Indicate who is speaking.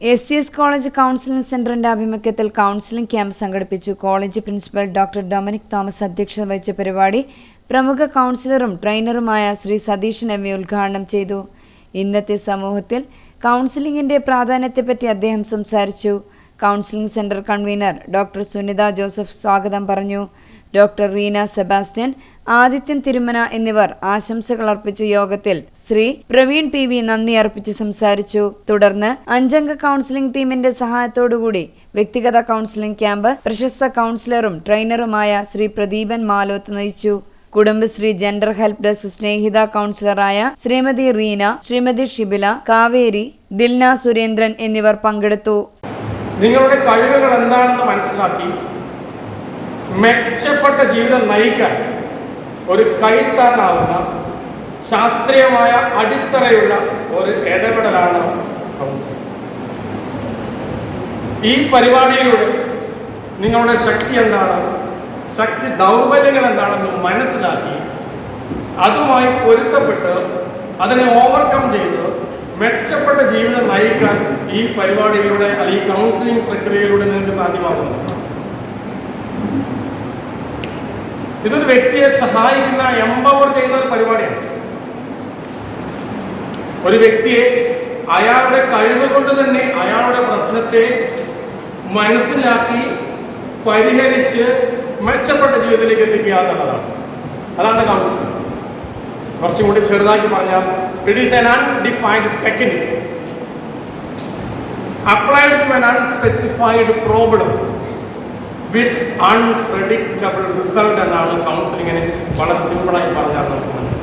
Speaker 1: S C S college counselling സെന്ററിന്റെ ആഭിമുഖ്യത്തിൽ counselling camp സംഘടിപ്പിച്ചു. College principal doctor Dominic Thomas അധ്യക്ഷത വഹിച്ച പരിപാടി പ്രമുഖ കൗൺസിലറും ട്രെയിനറുമായ ശ്രീ സതീഷൻ എം എ ഉദ്ഘാടനം ചെയ്തു. ഇന്നത്തെ സമൂഹത്തിൽ കൗൺസിലിംഗിന്റെ പ്രാധാന്യത്തെപ്പറ്റി അദ്ദേഹം സംസാരിച്ചു. Counselling centre convener doctor Sunitha Joseph സ്വാഗതം പറഞ്ഞു. ഡോക്ടർ റീന സെബാസ്റ്റ്യൻ ആദിത്യൻ തിരുമന എന്നിവർ ആശംസകൾ അർപ്പിച്ച യോഗത്തിൽ ശ്രീ പ്രവീൺ പി വി നന്ദി അർപ്പിച്ച് സംസാരിച്ചു. തുടർന്ന് അഞ്ചംഗ കൗൺസിലിംഗ് ടീമിന്റെ സഹായത്തോടുകൂടി വ്യക്തിഗത കൗൺസിലിംഗ് ക്യാമ്പ് പ്രശസ്ത കൗൺസിലറും ട്രെയിനറുമായ ശ്രീ പ്രദീപൻ മാലോത്ത് നയിച്ചു. Kudumbashree gender help desk Snehitha കൗൺസിലറായ Shrimati Reena Shrimati Shibila Kaveri Dilna Surendran എന്നിവർ പങ്കെടുത്തു.
Speaker 2: നിങ്ങളുടെ കഴിവുകൾ എന്താണെന്ന് മനസ്സിലാക്കി മെച്ചപ്പെട്ട ജീവിതം നയിക്കാൻ ഒരു കൈത്താങ്ങാവുന്ന ശാസ്ത്രീയമായ അടിത്തറയുള്ള ഒരു ഇടപെടലാണ് കൗൺസിലിംഗ് ഈ പരിപാടിയിലൂടെ നിങ്ങളുടെ ശക്തി എന്താണ്? ശക്തി ദൗർബല്യങ്ങൾ എന്താണെന്ന് മനസ്സിലാക്കി അതുമായി പൊരുത്തപ്പെട്ട് അതിനെ ഓവർകം ചെയ്ത് മെച്ചപ്പെട്ട ജീവിതം നയിക്കാൻ ഈ പരിപാടിയിലൂടെ അല്ലെങ്കിൽ കൗൺസിലിംഗ് പ്രക്രിയയിലൂടെ നിങ്ങൾക്ക് സാധ്യമാകുന്നു. ഇതൊരു വ്യക്തിയെ സഹായിക്കുന്ന എംപവർ ചെയ്യുന്ന ഒരു പരിപാടിയാണ്. ഒരു വ്യക്തിയെ അയാളുടെ കഴിവ് കൊണ്ട് തന്നെ അയാളുടെ പ്രശ്നത്തെ മനസ്സിലാക്കി പരിഹരിച്ച് മെച്ചപ്പെട്ട ജീവിതത്തിലേക്ക് എത്തിക്കുക എന്നുള്ളതാണ്. അതാണ് കൗൺസിലിംഗ് കുറച്ചും കൂടി ചെറുതാക്കി പറഞ്ഞാൽ it is an undefined technique applied to an unspecified problem with unpredictable result എന്നാണ് കൗൺസിലിങ്ങിന് വളരെ സിമ്പിളായി പറഞ്ഞാൽ നമുക്ക് മനസ്സിലാക്കാം.